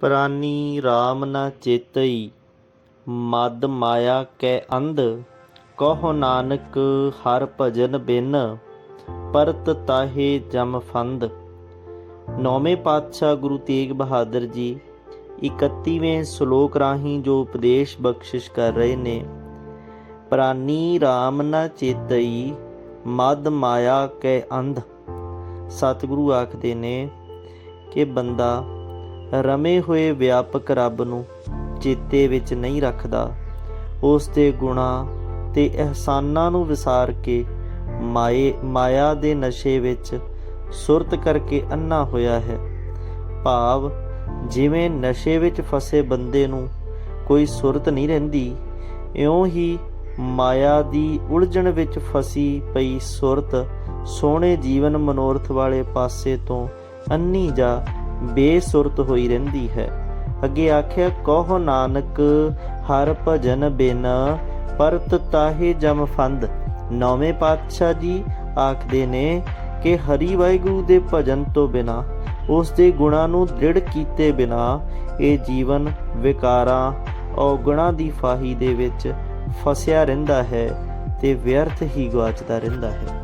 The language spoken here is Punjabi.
ਪ੍ਰਾਨੀ RAM ਨਾ ਚੇਤਈ, ਮਦ ਮਾਇਆ ਕੈ ਅੰਧ, ਕਹੋ ਨਾਨਕ ਹਰ ਭਜਨ ਬਿਨ, ਪਰਤ ਤਾਹੇ ਜਮ ਫੰਦ। ਨੌਵੇਂ ਪਾਤਸ਼ਾਹ ਗੁਰੂ ਤੇਗ ਬਹਾਦਰ ਜੀ 31ਵੇਂ ਸ਼ਲੋਕ ਰਾਹੀਂ ਜੋ ਉਪਦੇਸ਼ ਬਖਸ਼ਿਸ਼ ਕਰ ਰਹੇ ਨੇ, ਪ੍ਰਾਨੀ RAM ਨਾ ਚੇਤਈ, ਮਦ ਮਾਇਆ ਕੈ ਅੰਧ। ਸਤਿਗੁਰੂ ਆਖਦੇ ਨੇ ਕਿ ਬੰਦਾ ਰਮੇ ਹੋਏ ਵਿਆਪਕ ਰੱਬ ਨੂੰ ਚੇਤੇ ਵਿੱਚ ਨਹੀਂ ਰੱਖਦਾ। ਉਸ ਦੇ ਗੁਣਾ ਤੇ ਅਹਿਸਾਨਾਂ ਨੂੰ ਵਿਸਾਰ ਕੇ ਮਾਏ, ਮਾਇਆ ਦੇ ਨਸ਼ੇ ਵਿੱਚ ਸੁਰਤ ਕਰਕੇ ਅੰਨਾ ਹੋਇਆ ਹੈ। ਭਾਵ, ਜਿਵੇਂ ਨਸ਼ੇ ਵਿੱਚ ਫਸੇ ਬੰਦੇ ਨੂੰ ਕੋਈ ਸੁਰਤ ਨਹੀਂ ਰਹਿੰਦੀ, ਇਉਂ ਹੀ ਮਾਇਆ ਦੀ ਉਲਝਣ ਵਿੱਚ ਫਸੀ ਪਈ ਸੁਰਤ ਸੋਹਣੇ ਜੀਵਨ ਮਨੋਰਥ ਵਾਲੇ ਪਾਸੇ ਤੋਂ ਅੰਨੀ ਜਾਂ ਬੇਸੁਰਤ ਹੋਈ ਰਹਿੰਦੀ ਹੈ। ਅੱਗੇ ਆਖਿਆ, ਕਹੋ ਨਾਨਕ, ਹਰ ਭਜਨ ਬਿਨ ਪਰਤ ਤਾਹੇ ਜਮ ਫੰਦ। ਨੌਵੇਂ ਪਾਤਸ਼ਾਹ ਜੀ ਆਖਦੇ ਨੇ ਕਿ ਹਰੀ ਵਾਹਿਗੁਰੂ ਦੇ ਭਜਨ ਤੋਂ ਬਿਨਾ, ਉਸ ਦੇ ਗੁਣਾਂ ਨੂੰ ਦ੍ਰਿੜ ਕੀਤੇ ਬਿਨਾ, ਇਹ ਜੀਵਨ ਵਿਕਾਰਾਂ, ਔਗੁਣਾਂ ਦੀ ਫਾਹੀ ਦੇ ਵਿੱਚ ਫਸਿਆ ਰਹਿੰਦਾ ਹੈ ਤੇ ਵਿਅਰਥ ਹੀ ਗਵਾਚਦਾ ਰਹਿੰਦਾ ਹੈ।